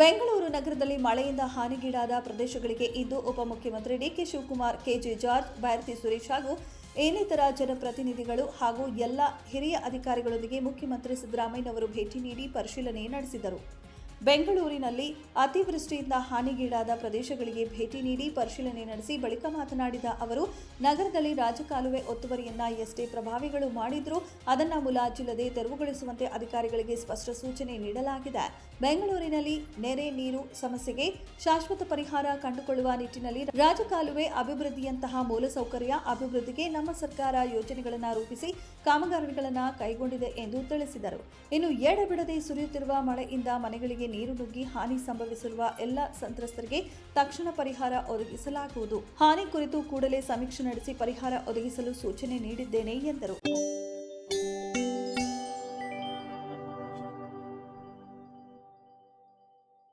ಬೆಂಗಳೂರು ನಗರದಲ್ಲಿ ಮಳೆಯಿಂದ ಹಾನಿಗೀಡಾದ ಪ್ರದೇಶಗಳಿಗೆ ಇಂದು ಉಪಮುಖ್ಯಮಂತ್ರಿ DK Shivakumar, KJ George, Bharathi Suresh ಹಾಗೂ ಇನ್ನಿತರ ಜನಪ್ರತಿನಿಧಿಗಳು ಹಾಗೂ ಎಲ್ಲ ಹಿರಿಯ ಅಧಿಕಾರಿಗಳೊಂದಿಗೆ ಮುಖ್ಯಮಂತ್ರಿ ಸಿದ್ದರಾಮಯ್ಯನವರು ಭೇಟಿ ನೀಡಿ ಪರಿಶೀಲನೆ ನಡೆಸಿದರು. ಬೆಂಗಳೂರಿನಲ್ಲಿ ಅತಿವೃಷ್ಟಿಯಿಂದ ಹಾನಿಗೀಡಾದ ಪ್ರದೇಶಗಳಿಗೆ ಭೇಟಿ ನೀಡಿ ಪರಿಶೀಲನೆ ನಡೆಸಿ ಬಳಿಕ ಮಾತನಾಡಿದ ಅವರು, ನಗರದಲ್ಲಿ ರಾಜಕಾಲುವೆ ಒತ್ತುವರಿಯನ್ನ ಎಷ್ಟೇ ಪ್ರಭಾವಿಗಳು ಮಾಡಿದ್ರೂ ಅದನ್ನ ಮುಲಾಜಿಲ್ಲದೆ ತೆರವುಗೊಳಿಸುವಂತೆ ಅಧಿಕಾರಿಗಳಿಗೆ ಸ್ಪಷ್ಟ ಸೂಚನೆ ನೀಡಲಾಗಿದೆ. ಬೆಂಗಳೂರಿನಲ್ಲಿ ನೆರೆ ನೀರು ಸಮಸ್ಯೆಗೆ ಶಾಶ್ವತ ಪರಿಹಾರ ಕಂಡುಕೊಳ್ಳುವ ನಿಟ್ಟಿನಲ್ಲಿ ರಾಜಕಾಲುವೆ ಅಭಿವೃದ್ಧಿಯಂತಹ ಮೂಲಸೌಕರ್ಯ ಅಭಿವೃದ್ಧಿಗೆ ನಮ್ಮ ಸರ್ಕಾರ ಯೋಜನೆಗಳನ್ನು ರೂಪಿಸಿ ಕಾಮಗಾರಿಗಳನ್ನು ಕೈಗೊಂಡಿದೆ ಎಂದು ತಿಳಿಸಿದರು. ಇನ್ನು ಎಡಬಿಡದೆ ಸುರಿಯುತ್ತಿರುವ ಮಳೆಯಿಂದ ಮನೆಗಳಿಗೆ ನೀರು ನುಗ್ಗಿ ಹಾನಿ ಸಂಭವಿಸಿರುವ ಎಲ್ಲ ಸಂತ್ರಸ್ತರಿಗೆ ತಕ್ಷಣ ಪರಿಹಾರ ಒದಗಿಸಲಾಗುವುದು. ಹಾನಿ ಕುರಿತು ಕೂಡಲೇ ಸಮೀಕ್ಷೆ ನಡೆಸಿ ಪರಿಹಾರ ಒದಗಿಸಲು ಸೂಚನೆ ನೀಡಿದ್ದೇನೆ ಎಂದರು.